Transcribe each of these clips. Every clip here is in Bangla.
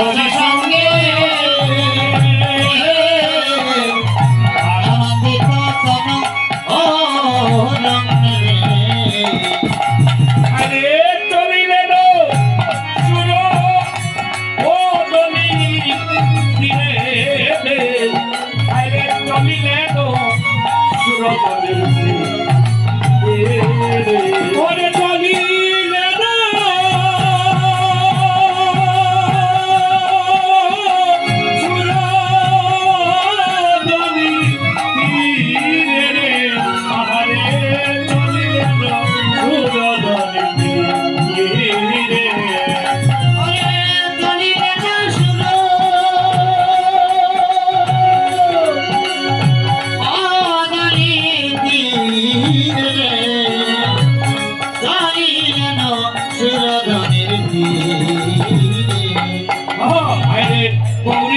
Todos Yeah.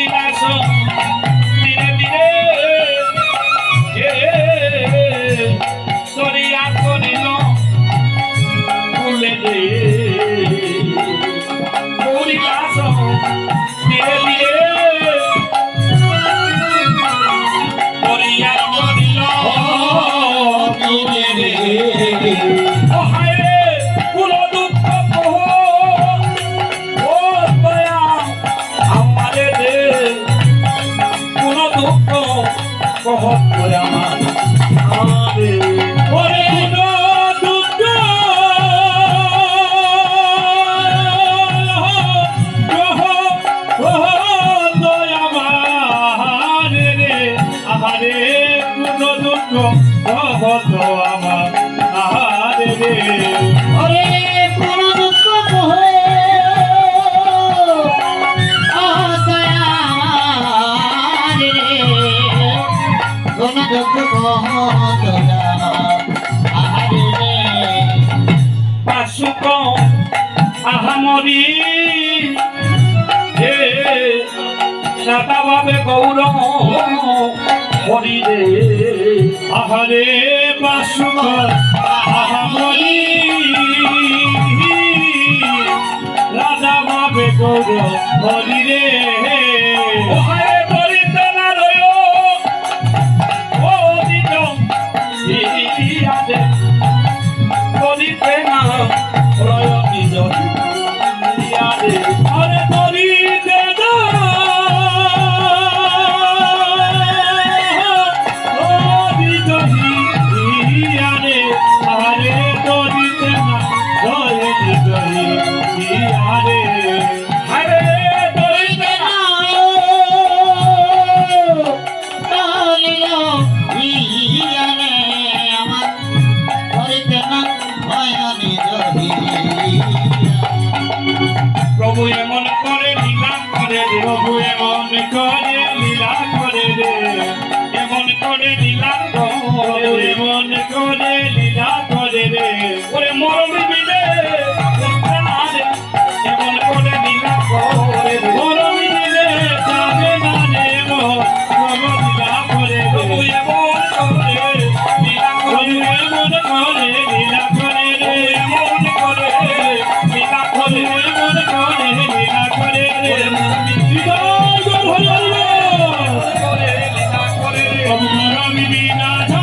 সহজ করে আমার আহারে কোনো দুঃখ সহজ পাশুক আহামরি হে সাদা বাবে গৌর হরি রে আহারে পাশুক আহামরি রাজা বাবে গৌর হরি রে এমন করে লীলা করে রে এমন করে লীলা ওরে মরবি বিদেশ स्वामी मीनाथ